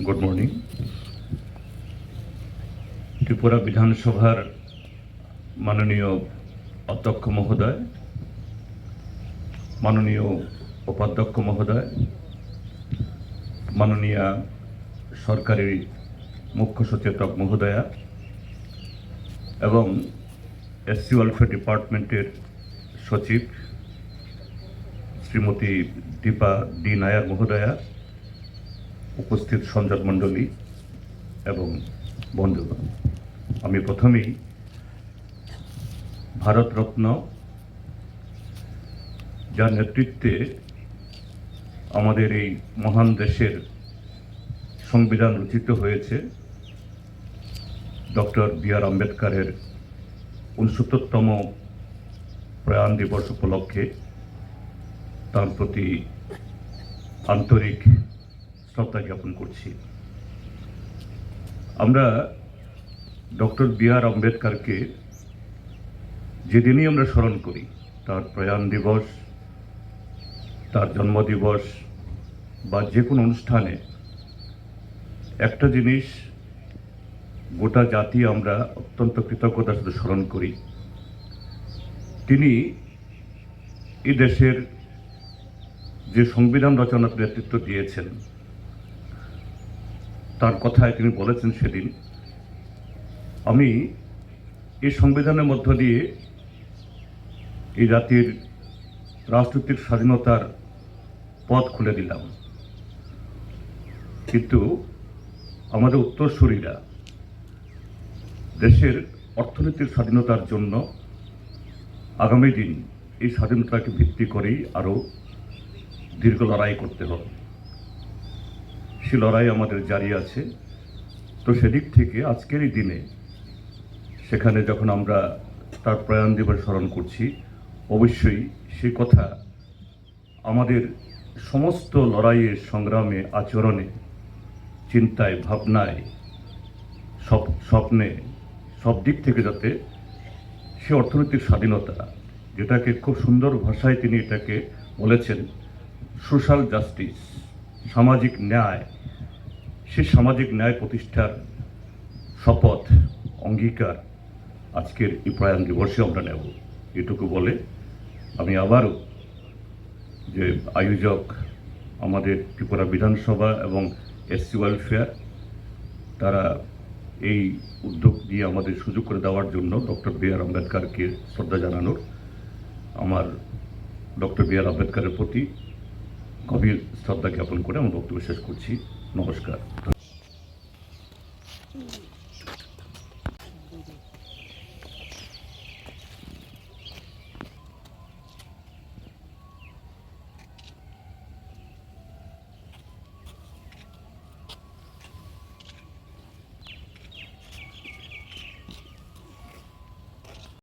Good morning Tripura বিধানসভার মাননীয় অধ্যক্ষ মহোদয় মাননীয় উপাধ্যক্ষ মহোদয় মাননীয়া সরকারি মুখ্য সচেতক মহোদয়া এবং এসসি ওয়েলফেয়ার ডিপার্টমেন্টের সচিব শ্রীমতী দীপা ডি নায়ার মহোদয়া উপস্থিত সঞ্জত মণ্ডলী এবং বন্ধুগণ। আমি প্রথমেই ভারতরত্ন যার নেতৃত্বে আমাদের এই মহান দেশের সংবিধান রচিত হয়েছে, ডক্টর বি আর আম্বেদকারের উনসত্তরতম প্রয়াণ দিবস উপলক্ষে। তার প্রতি আন্তরিক শ্রদ্ধা জ্ঞাপন করছি। আমরা ডক্টর বি আর আম্বেদকারকে যেদিনই আমরা স্মরণ করি, তার প্রয়াণ দিবস, তার জন্মদিবস, বা যে কোনো অনুষ্ঠানে, একটা জিনিস গোটা জাতি আমরা অত্যন্ত কৃতজ্ঞতার সাথে স্মরণ করি। তিনি এই দেশের যে সংবিধান রচনার নেতৃত্ব দিয়েছেন তার কথায় তিনি বলেছেন সেদিন, আমি এই সংবিধানের মধ্য দিয়ে এই জাতির রাজনৈতিক স্বাধীনতার পথ খুলে দিলাম। কিন্তু আমাদের উত্তরসূরিরা দেশের অর্থনীতির স্বাধীনতার জন্য আগামী দিন এই স্বাধীনতাকে ভিত্তি করেই আরও দীর্ঘ লড়াই করতে হবে। সে লড়াই আমাদের জারি আছে। তো সেদিক থেকে আজকেরই দিনে সেখানে যখন আমরা তার প্রয়াণ দিবস স্মরণ করছি, অবশ্যই সে কথা আমাদের সমস্ত লড়াইয়ের সংগ্রামে, আচরণে, চিন্তায়, ভাবনায় সব স্বপ্নে, সব দিক থেকে যাতে সে অর্থনৈতিক স্বাধীনতা, যেটাকে খুব সুন্দর ভাষায় তিনি এটাকে বলেছেন, সোশ্যাল জাস্টিস, সামাজিক ন্যায় সে সামাজিক ন্যায় প্রতিষ্ঠার শপথ, অঙ্গীকার আজকের এই প্রয়াণ দিবসে আমরা নেব। এটুকু বলে আমি আবারও যে আয়োজক আমাদের ত্রিপুরা বিধানসভা এবং এসসি ওয়েলফেয়ার, তারা এই উদ্যোগ দিয়ে আমাদের সুযোগ করে দেওয়ার জন্য ডক্টর বি আর আম্বেদকারকে শ্রদ্ধা জানানোর, আমার ডক্টর বি আর আম্বেদকারের প্রতি গভীর শ্রদ্ধা জ্ঞাপন করে আমার বক্তব্য শেষ করছি। 残しくは。う